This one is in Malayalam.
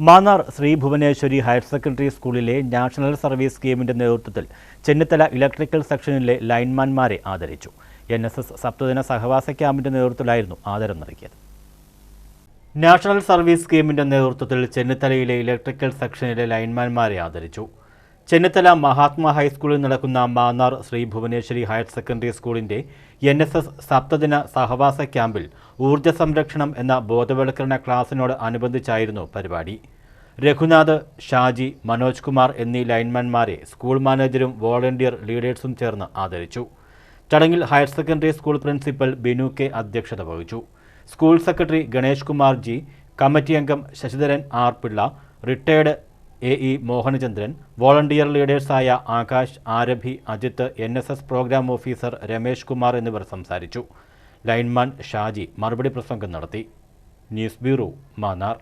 മാന്നാർ ശ്രീ ഭുവനേശ്വരി ഹയർ സെക്കൻഡറി സ്കൂളിലെ നാഷണൽ സർവീസ് സ്കീമിന്റെ നേതൃത്വത്തിൽ ചെന്നിത്തല ഇലക്ട്രിക്കൽ സെക്ഷനിലെ ലൈൻമാൻമാരെ ആദരിച്ചു. എൻ എസ് എസ് സപ്തദിന സഹവാസ ക്യാമ്പിന്റെ നേതൃത്വത്തിലായിരുന്നു ആദരം നൽകിയത്. നാഷണൽ സർവീസ് സ്കീമിന്റെ നേതൃത്വത്തിൽ ചെന്നിത്തലയിലെ ഇലക്ട്രിക്കൽ സെക്ഷനിലെ ലൈൻമാൻമാരെ ആദരിച്ചു. ചെന്നിത്തല മഹാത്മാ ഹൈസ്കൂളിൽ നടക്കുന്ന മാന്നാർ ശ്രീ ഭുവനേശ്വരി ഹയർ സെക്കൻഡറി സ്കൂളിന്റെ എൻ എസ് എസ് സപ്തദിന സഹവാസ ക്യാമ്പിൽ ഊർജ സംരക്ഷണം എന്ന ബോധവൽക്കരണ ക്ലാസിനോട് അനുബന്ധിച്ചായിരുന്നു പരിപാടി. രഘുനാഥ് ഷാജി മനോജ് കുമാർ എന്നീ ലൈൻമാൻമാരെ സ്കൂൾ മാനേജരും വോളണ്ടിയർ ലീഡേഴ്സും ചേർന്ന് ആദരിച്ചു. ചടങ്ങിൽ higher secondary school principal Binu K അധ്യക്ഷത വഹിച്ചു. School secretary Ganesh Kumar G committee അംഗം Sasidharan R Pillai retired A E Mohanachandran volunteer ലീഡേഴ്സായ Akash Arabhi Ajith N S S program officer Ramesh Kumar എന്നിവർ സംസാരിച്ചു. ലൈൻമാൻ ഷാജി മറുപടി പ്രസംഗം നടത്തി. News bureau Mannar.